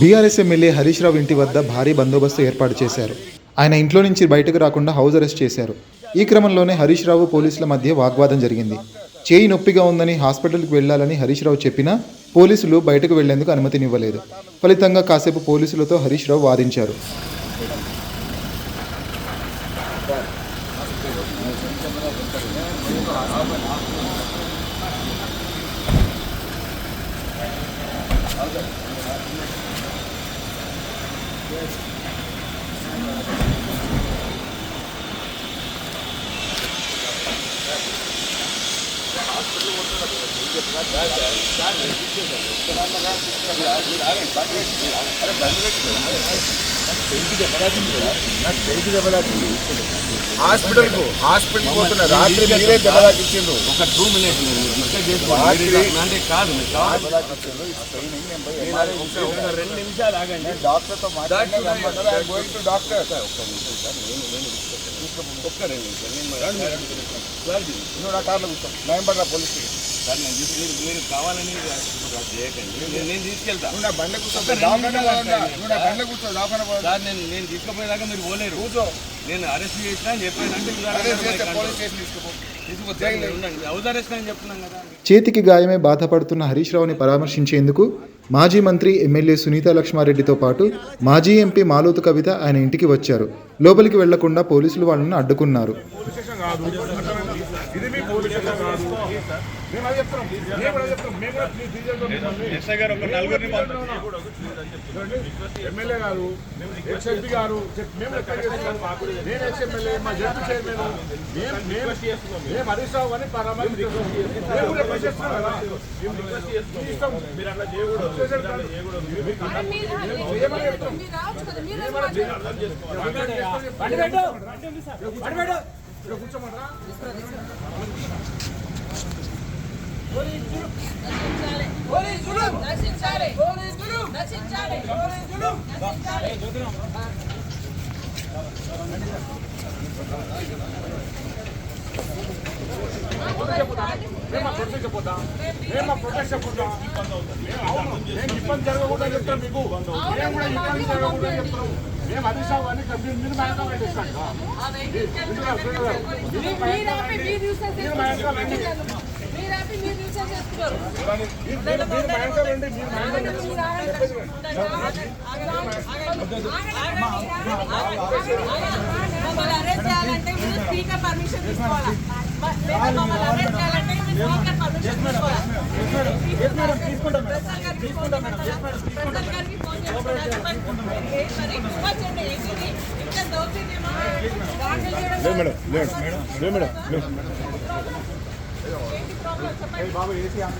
BRS MLA Harish Rao ఇంటి వద్ద భారీ బందోబస్తు ఏర్పాటు చేశారు. ఆయన ఇంట్లో నుంచి బయటకు రాకుండా హౌస్ అరెస్ట్ చేశారు. ఈ క్రమంలోనే హరీష్ రావు పోలీసుల మధ్య వాగ్వాదం జరిగింది. చేయి నొప్పిగా ఉందని హాస్పిటల్కి వెళ్ళాలని హరీష్ రావు చెప్పినా పోలీసులు బయటకు వెళ్ళేందుకు అనుమతినివ్వలేదు. ఫలితంగా కాసేపు పోలీసులతో హరీష్ రావు వాదించారు. హాస్పిటల్కు హాస్పిటల్ పోతున్న రాత్రి మీరే దెబ్బ తాకిచ్చిండ్రు ఒక టూ మినిట్స్ కాదు రెండు నిమిషాలు ఆగండి డాక్టర్తో మాట్లాడి గోయింగ్ టు డాక్టర్ ఒక్క రెండు నిమిషాలు క్లారిటీ. నువ్వు నా కార్లో పోలీస్ స్టేషన్. సార్ నేను చూసి మీరు మీరు కావాలని చేయకండి. నేను- తీసుకెళ్తా. నువ్వు నా బండి కూర్చో. ఒక్క రెండు డాక్టర్ నిమిషాలు నువ్వు నా బండి కూర్చో. డాక్టర్ సార్ నేను నేను తీసుకుపోయేదాకా మీరు పోలేరు. కూర్చో. నేను అరెస్ట్ చేసినా చెప్పానంటే పోలీస్ స్టేషన్ చేతికి గాయమై బాధపడుతున్న హరీష్ రావుని పరామర్శించేందుకు మాజీ మంత్రి ఎమ్మెల్యే సునీత లక్ష్మారెడ్డితో పాటు మాజీ ఎంపీ మాలోతు కవిత ఆయన ఇంటికి వచ్చారు. లోపలికి వెళ్ళకుండా పోలీసులు వాళ్ళని అడ్డుకున్నారు ఇది మీ పోలీస్ స్టేషన్ కాదు మేము అది చెప్తున్నాం మేము కూడా ప్లీజ్ ఎమ్మెల్యే గారు ఎక్స్ఎంపీ గారు మేము నేను ఎక్స్ ఎమ్మెల్యే మా జడ్పీ చైర్మన్ మేము మేము మేము హరీష్ రావు అని మేము కదా ఇష్టం. మీరు అట్లా చేయకూడదు కూర్చోమంటారా నశించాలి నశించాలి నశించాలి మేము మా ప్రొటెక్ట్ చెప్పొద్దాం మేము ప్రొటెక్ట్ మేము అవును మేము ఇబ్బంది జరగకూడదని చెప్తాం మీకు మేము కూడా ఇబ్బంది జరగకూడదని చెప్తాం మేము అది సాగు అని మీరు మీరు మా వెనకాల పెట్టేస్తాం. మీరు మా వెనకాల మమ్మల్ని అరెస్ట్ చేయాలంటే మీరు స్పీకర్ పర్మిషన్ తీసుకోవాలి మ- మమ్మల్ని అరెస్ట్ చేయాలంటే మీరు స్పీకర్ పర్మిషన్ తీసుకోవాలి ప్రసాద్ గారికి ఫోన్ ప్రసాద్ గారికి ఫోన్ చేస్తారా? వచ్చండి. ఏంటిది? ఇంత దౌర్జన్యమా? దాడులు చేయడం ఏంటి ప్రాబ్లం చెప్పండి బాబు ఏసీ ఏసీ